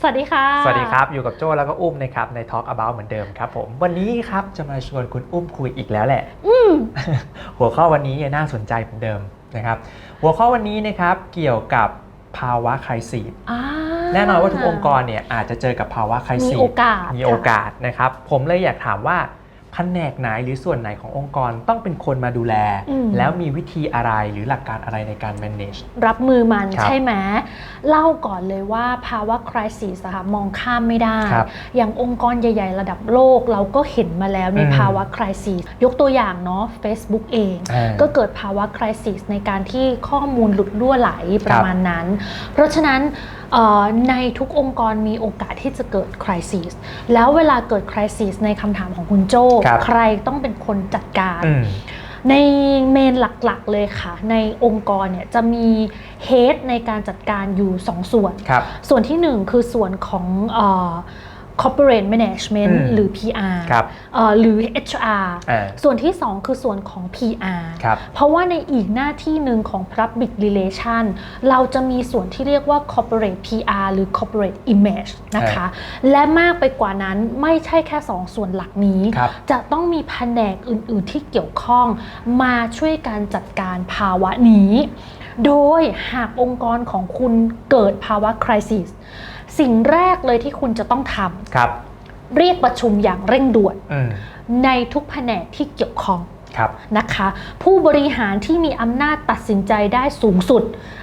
สวัสดีค่ะ สวัสดีครับ อยู่กับโจ้แล้วก็อุ้มนะครับใน Talk About เหมือนเดิมครับผม วันนี้ครับจะมาชวนคุณอุ้มคุยอีกแล้วแหละ อืมหัวข้อวันนี้เนี่ยน่าสนใจเหมือนเดิมนะครับ หัวข้อวันนี้นะครับเกี่ยวกับภาวะคริสิสอ่าแน่นอนว่าทุกองค์กรเนี่ยอาจจะเจอกับภาวะคริมีสิสโอกาสมีโอกาสนะครับ ผมเลยอยากถามว่า แผนกไหนหรือส่วนไหนขององค์กรต้องเป็นคนมาดูแล อืม แล้วมีวิธีอะไรหรือหลักการอะไรในการ manage รับมือมันครับใช่ไหมเล่าก่อนเลยว่าภาวะคริสิสค่ะมองข้ามไม่ได้ ครับอย่างองค์กรใหญ่ ๆ ระดับโลกเราก็เห็นมาแล้วในอืม ภาวะคริสิสยกตัวอย่างเนาะ Facebook เอง อ่า ก็เกิดภาวะคริสิสในการที่ข้อมูลหลุดรั่วไหลประมาณนั้น เพราะฉะนั้นเอ่อ ในทุกองค์กรมีโอกาสที่จะเกิดคริสิสแล้วเวลาเกิดคริสิสในคำถามของคุณโจ้ครับใครต้องเป็นคนจัดการอืมในเมนหลักๆเลยค่ะ ในองค์กรเนี่ยจะมีเฮดในการจัดการอยู่ 2 ส่วนครับส่วนที่ 1 คือส่วนของเอ่อ corporate management อืมหรือ PR ครับเอ่อหรือ HR อ่าส่วนที่ 2 คือส่วนของ PR ครับเพราะว่าในอีกหน้าที่หนึ่งของ Public Relation เราจะมีส่วนที่เรียกว่า Corporate PR หรือ Corporate Image นะคะ และมากไปกว่านั้นไม่ใช่แค่ 2 ส่วนหลักนี้ครับจะต้องมีแผนกอื่น ๆ ที่เกี่ยวข้องมาช่วยการจัดการภาวะนี้ โดยหากองค์กรของคุณเกิดภาวะคริสิสสิ่งแรกเลยที่คุณจะต้องทครับำเรียกประชุมอย่างเร่งด่วนอืมในทุกแผนกที่เกี่ยวข้องครับนะคะ ผู้บริหารที่มีอำนาจตัดสินใจได้สูงสุด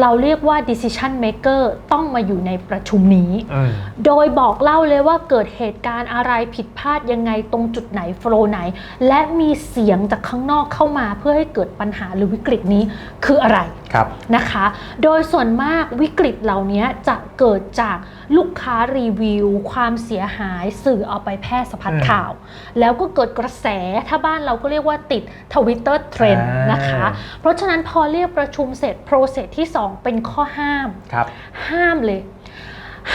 เราเรียกว่า decision maker ต้องมาอยู่ในประชุมนี้อืมโดยบอกเล่าเลยว่าเกิดเหตุการณ์อะไรผิดพลาดยังไงตรงจุดไหนโฟลว์ไหน และมีเสียงจากข้างนอกเข้ามาเพื่อให้เกิดปัญหาหรือวิกฤตนี้คืออะไรครับนะคะ โดยส่วนมากวิกฤตเหล่านี้จะเกิดจากลูกค้ารีวิว ความเสียหายสื่อเอาไปแพร่สะพัดอืมข่าว แล้วก็เกิดกระแสถ้าบ้านเราก็เรียกว่าติดทวิตเตอร์เทรนด์อ่านนะคะ เพราะฉะนั้นพอเรียกประชุมเสร็จโปรเซสที่ 2 เป็นข้อห้ามครับห้ามเลย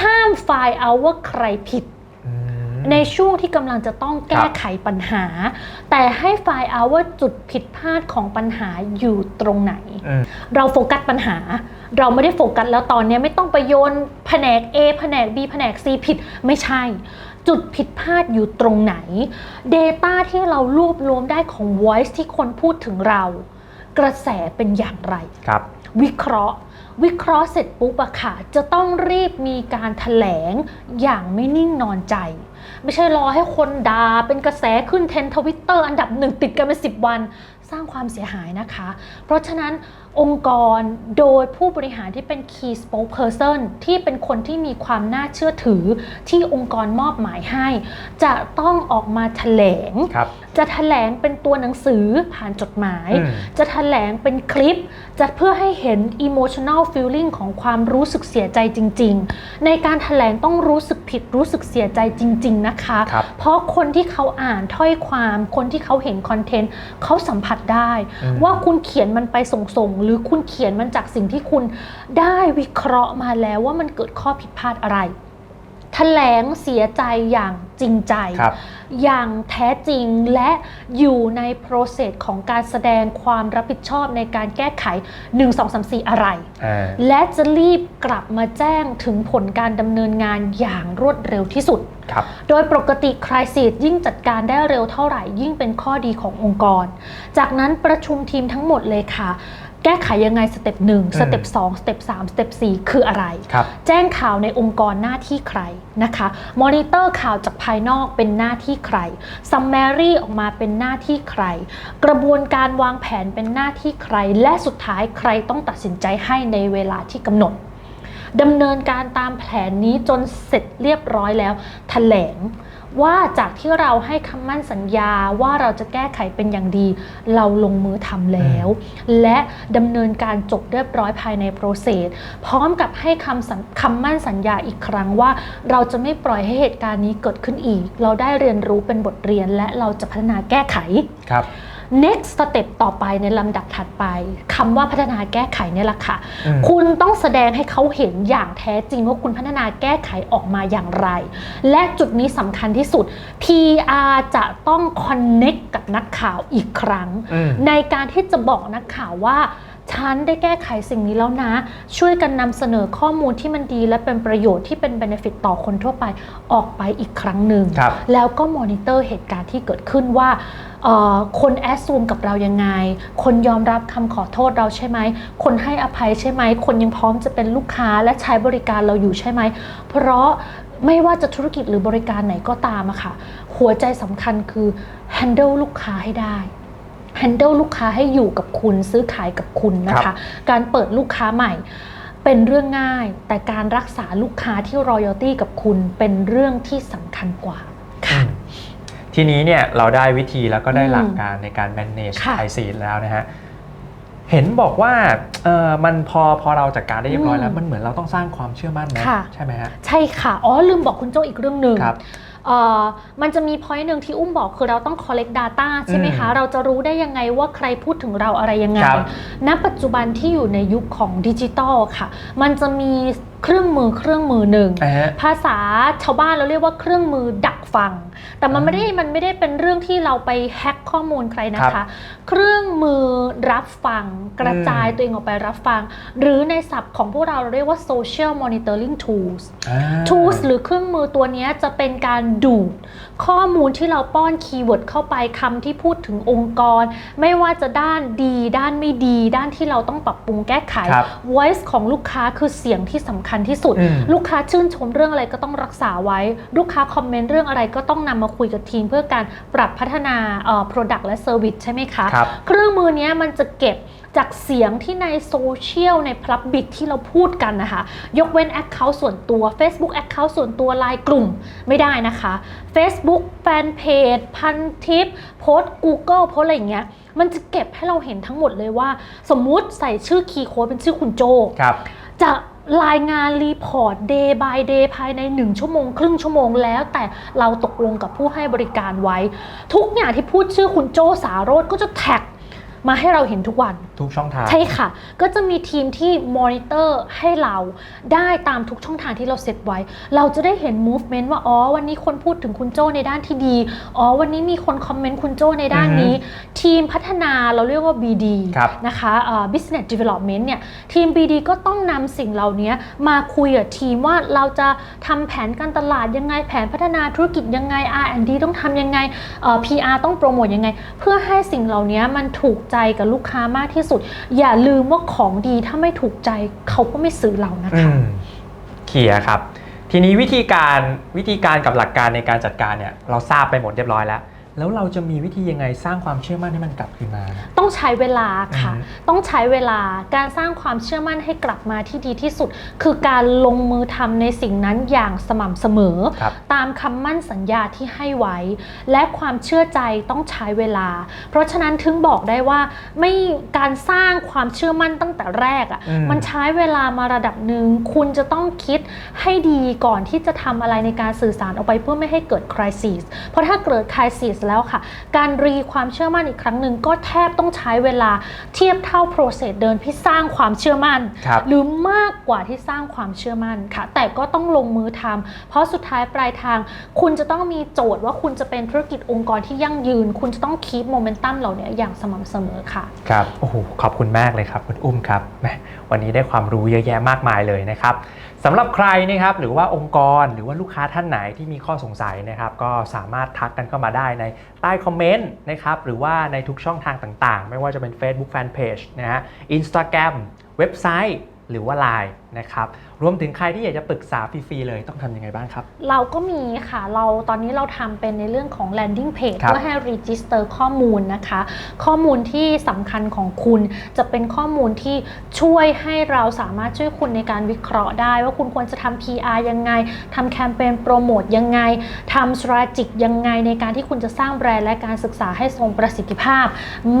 ห้ามไฟล์เอาว่าใครผิดอืม ในช่วงที่กำลังจะต้องแก้ไขปัญหา แต่ให้ไฟล์เอาว่าจุดผิดพลาดของปัญหาอยู่ตรงไหนอืมเราโฟกัสปัญหา เราไม่ได้โฟกัสแล้วตอนนี้ไม่ต้องไปโยนแผนก A แผนก B แผนก C ผิดไม่ใช่ จุดผิดพลาดอยู่ตรงไหน Data ที่เรารวบรวมได้ของ Voice ที่คนพูดถึงเรา กระแสเป็นอย่างไรครับวิเคราะห์ วิเคราะห์เสร็จปุ๊บอะค่ะ จะต้องรีบมีการถแถลงอย่างไม่นิ่งนอนใจ ไม่ใช่รอให้คนดา่าเป็นกระแสขึ้นเทนทวิตเตอร์อันดับหนึ่งติดกันเป็น10วัน สร้างความเสียหายนะคะ เพราะฉะนั้นองค์กรโดยผู้บริหารที่เป็น Key Spokesperson ที่เป็นคนที่มีความน่าเชื่อถือที่องค์กรมอบหมายให้ จะต้องออกมาแถลงครับจะแถลงเป็นตัวหนังสือผ่านจดหมายอืมจะแถลงเป็นคลิป จะเพื่อให้เห็น emotional feeling ของความรู้สึกเสียใจจริง ๆ ในการแถลงต้องรู้สึกผิดรู้สึกเสียใจจริง ๆ นะคะครับเพราะคนที่เขาอ่านถ้อยความคนที่เขาเห็นคอนเทนต์เขาสัมผัสได้อืมว่าคุณเขียนมันไปส่งๆหรือคุณเขียนมันจากสิ่งที่คุณได้วิเคราะห์มาแล้วว่ามันเกิดข้อผิดพลาดอะไรแถลงเสียใจอย่างจริงใจครับอย่างแท้จริงและอยู่ใน process ของการแสดงความรับผิดชอบในการแก้ไข 1 2 3 4 อะไรอ่าและจะรีบกลับมาแจ้งถึงผลการดำเนินงานอย่างรวดเร็วที่สุดครับโดยปกติคริสิสยิ่งจัดการได้เร็วเท่าไหร่ยิ่งเป็นข้อดีขององค์กร จากนั้นประชุมทีมทั้งหมดเลยค่ะแก้ไขยังไงสเต็ปหนึ่งสเต็ปสองสเต็ปสามสเต็ปสี่คืออะไรครับแจ้งข่าวในองค์กรหน้าที่ใครนะคะมอนิเตอร์ข่าวจากภายนอกเป็นหน้าที่ใครซัมแมรี่ออกมาเป็นหน้าที่ใคร กระบวนการวางแผนเป็นหน้าที่ใคร และสุดท้ายใครต้องตัดสินใจให้ในเวลาที่กำหนดดำเนินการตามแผนนี้จนเสร็จเรียบร้อยแล้วแถลง ว่าจากที่เราให้คำมั่นสัญญาว่าเราจะแก้ไขเป็นอย่างดี เราลงมือทำแล้ว และดำเนินการจบเรียบร้อยภายในโปรเซสพร้อมกับให้คำสัญคำมั่นสัญญาอีกครั้งว่า เราจะไม่ปล่อยให้เหตุการณ์นี้เกิดขึ้นอีก เราได้เรียนรู้เป็นบทเรียนและเราจะพัฒนาแก้ไขครับ next step ต่อไปในลำดับถัดไปคำว่าพัฒนาแก้ไขเนี่ยแหละค่ะอืมคุณต้องแสดงให้เขาเห็นอย่างแท้จริงว่าคุณพัฒนาแก้ไขออกมาอย่างไร และจุดนี้สำคัญที่สุด PR จะต้อง connect กับนักข่าวอีกครั้งอืมในการที่จะบอกนักข่าวว่า ฉันได้แก้ไขสิ่งนี้แล้วนะ ช่วยกันนำเสนอข้อมูลที่มันดี และเป็นประโยชน์ที่เป็น benefit ต่อคนทั่วไปออกไปอีกครั้งหนึ่งครับแล้วก็มอนิเตอร์เหตุการณ์ที่เกิดขึ้นว่าเอ่อคนแอสซูมกับเรายังไง คนยอมรับคำขอโทษเราใช่ไหม คนให้อภัยใช่ไหม คนยังพร้อมจะเป็นลูกค้าและใช้บริการเราอยู่ใช่ไหม เพราะไม่ว่าจะธุรกิจหรือบริการไหนก็ตามอะค่ะ หัวใจสำคัญคือ handle ลูกค้าให้ได้ handle ลูกค้าให้อยู่กับคุณซื้อขายกับคุณนะครัคะบการเปิดลูกค้าใหม่เป็นเรื่องง่าย แต่การรักษาลูกค้าที่ royalty กับคุณเป็นเรื่องที่สำคัญกว่าอืค่ะมทีนี้เนี่ยเราได้วิธีแล้วก็ได้อืมหลักการในการ manage ค่ะไอซีแล้วนะฮะเห็นบอกว่าเออมันพอพอเราจัดการได้เรียบร้อยแล้วอืมมันเหมือนเราต้องสร้างความเชื่อมั่นนะค่ะใช่ไหมฮะใช่ค่ะ อ๋อลืมบอกคุณโจอีกเรื่องหนึ่งครับเอ่อ มันจะมี point หนึ่งที่อุ้มบอกคือเราต้อง collect data ใช่ไหมคะอืมเราจะรู้ได้ยังไงว่าใครพูดถึงเราอะไรยังไงครับณปัจจุบันที่อยู่ในยุคของดิจิตอลค่ะ มันจะมี เครื่องมือเครื่องมือหนึ่ง อ่าฮะ ภาษาชาวบ้านเราเรียกว่าเครื่องมือดักฟัง แต่มันไม่ได้มันไม่ได้เป็นเรื่องที่เราไปแฮ็กข้อมูลใครนะครัคะ บเครื่องมือรับฟัง กระจายอืมตัวเองออกไปรับฟัง หรือในศัพท์ของพวกเราเราเรียกว่า social monitoring tools อ่า tools หรือเครื่องมือตัวเนี้ยจะเป็นการดูดข้อมูลที่เราป้อนคีย์เวิร์ดเข้าไปคำที่พูดถึงองค์กร ไม่ว่าจะด้านดี ด้านไม่ดี ด้านที่เราต้องปรับปรุงแก้ไข ครับ voice ของลูกค้าคือเสียงที่สำคัญที่สุดอืมลูกค้าชื่นชมเรื่องอะไรก็ต้องรักษาไว้ ลูกค้าคอมเมนต์เรื่องอะไรก็ต้องนำมาคุยกับทีม เพื่อการปรับพัฒนาเอ่อ product และ service ใช่ไหมคะครับเครื่องมือเนี้ยมันจะเก็บจากเสียงที่ในโซเชียลในพลับบิ t ที่เราพูดกันนะคะ ยกเว้น Account ส่วนตัว Facebook Account ส่วนตัวไลน์กลุ่มไม่ได้นะคะ Facebook แฟนเพจพันทิปโพสต์ Google โพสต์อะไรอย่างเงี้ยมันจะเก็บให้เราเห็นทั้งหมดเลยว่า สมมุติใส่ชื่อคีย์โค้ดเป็นชื่อคุณโจครับจะ รายงานรีพอร์ต day by day ภายใน 1 ชั่วโมง ครึ่งชั่วโมงแล้ว แต่เราตกลงกับผู้ให้บริการไว้ ทุกอย่างที่พูดชื่อคุณโจสาโรธก็จะแท็ก มาให้เราเห็นทุกวัน ทุกช่องทางใช่ค่ะ ก็จะมีทีมที่มอนิเตอร์ให้เราได้ตามทุกช่องทางที่เราเซตไว้ เราจะได้เห็น movement ว่า อ๋อ วันนี้คนพูดถึงคุณโจในด้านที่ดี อ๋อ วันนี้มีคนคอมเมนต์คุณโจในด้านนี้ ทีมพัฒนาเราเรียกว่า BD ครับนะคะเอ่อ business development เนี่ย ทีม BD ก็ต้องนำสิ่งเหล่านี้มาคุยกับทีมว่าเราจะทำแผนการตลาดยังไง แผนพัฒนาธุรกิจยังไง R&D ต้องทำยังไงเอ่อ PR ต้องโปรโมทยังไง เพื่อให้สิ่งเหล่านี้มันถูกใจกับลูกค้ามากที่สุด อย่าลืมว่าของดีถ้าไม่ถูกใจเขาก็ไม่ซื้อเรานะคะเคลียร์ครับ ทีนี้วิธีการวิธีการกับหลักการในการจัดการเนี่ยเราทราบไปหมดเรียบร้อยแล้ว แล้วเราจะมีวิธียังไงสร้างความเชื่อมั่นให้มันกลับคืนมา ต้องใช้เวลาค่ะอืมต้องใช้เวลาการสร้างความเชื่อมั่นให้กลับมาที่ดีที่สุด คือการลงมือทำในสิ่งนั้นอย่างสม่ำเสมอครับตามคำมั่นสัญญาที่ให้ไว้ และความเชื่อใจต้องใช้เวลา เพราะฉะนั้นถึงบอกได้ว่าไม่การสร้างความเชื่อมั่นตั้งแต่แรกอะ่ะอืมมันใช้เวลามาระดับหนึ่งคุณจะต้องคิดให้ดีก่อนที่จะทำอะไรในการสื่อสารออกไปเพื่อไม่ให้เกิดคริสิสเพราะถ้าเกิดคริสิสแล้วค่ะ การรีความเชื่อมั่นอีกครั้งหนึ่งก็แทบต้องใช้เวลาเทียบเท่าโปรเซสเดินที่สร้างความเชื่อมั่นครับหรือมากกว่าที่สร้างความเชื่อมั่นค่ะ แต่ก็ต้องลงมือทำเพราะสุดท้ายปลายทาง คุณจะต้องมีโจทย์ว่าคุณจะเป็นธุรกิจองค์กรที่ยั่งยืน คุณจะต้องคีปโมเมนตัมเหล่านี้อย่างสม่ำเสมอค่ะ ครับ โอ้โห ขอบคุณมากเลยครับ คุณอุ้มครับแหมวันนี้ได้ความรู้เยอะแยะมากมายเลยนะครับสำหรับใครนะครับหรือว่าองค์กรหรือว่าลูกค้าท่านไหนที่มีข้อสงสัยนะครับ ก็สามารถทักกันเข้ามาได้ในใต้คอมเมนต์นะครับหรือว่าในทุกช่องทางต่างๆ ไม่ว่าจะเป็น Facebook Fanpage นะฮะ Instagram เว็บไซต์ หรือว่า Line นะครับรวมถึงใครที่อยากจะปรึกษาฟรีๆเลยต้องทำยังไงบ้างครับ เราก็มีค่ะ เราตอนนี้เราทำเป็นในเรื่องของ landing page ครับเพื่อให้ register ข้อมูลนะคะ ข้อมูลที่สำคัญของคุณจะเป็นข้อมูลที่ช่วยให้เราสามารถช่วยคุณในการวิเคราะห์ได้ ว่าคุณควรจะทำ PR ยังไงทำแคมเปญโปรโมทยังไงทำ strategic ยังไงในการที่คุณจะสร้างแบรนด์และการศึกษาให้ทรงประสิทธิภาพ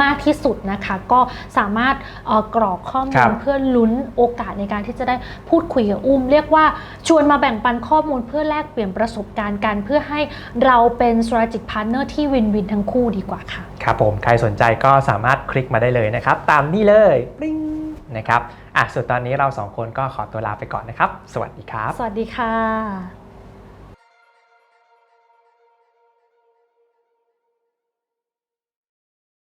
มากที่สุดนะคะ ก็สามารถเอ่อกรอกข้อมูครัลบ เพื่อลุ้นโอกาสในการที่จะได้พูดคุยกับอุ้ม เรียกว่าชวนมาแบ่งปันข้อมูลเพื่อแลกเปลี่ยนประสบการณ์กัน เพื่อให้เราเป็น strategic partner ที่วินวินทั้งคู่ดีกว่าค่ะ ครับผม ใครสนใจก็สามารถคลิกมาได้เลยนะครับ ตามนี่เลยปริ้งนะครับอะส่วนตอนนี้เราสองคนก็ขอตัวลาไปก่อนนะครับ สวัสดีครับ สวัสดีค่ะ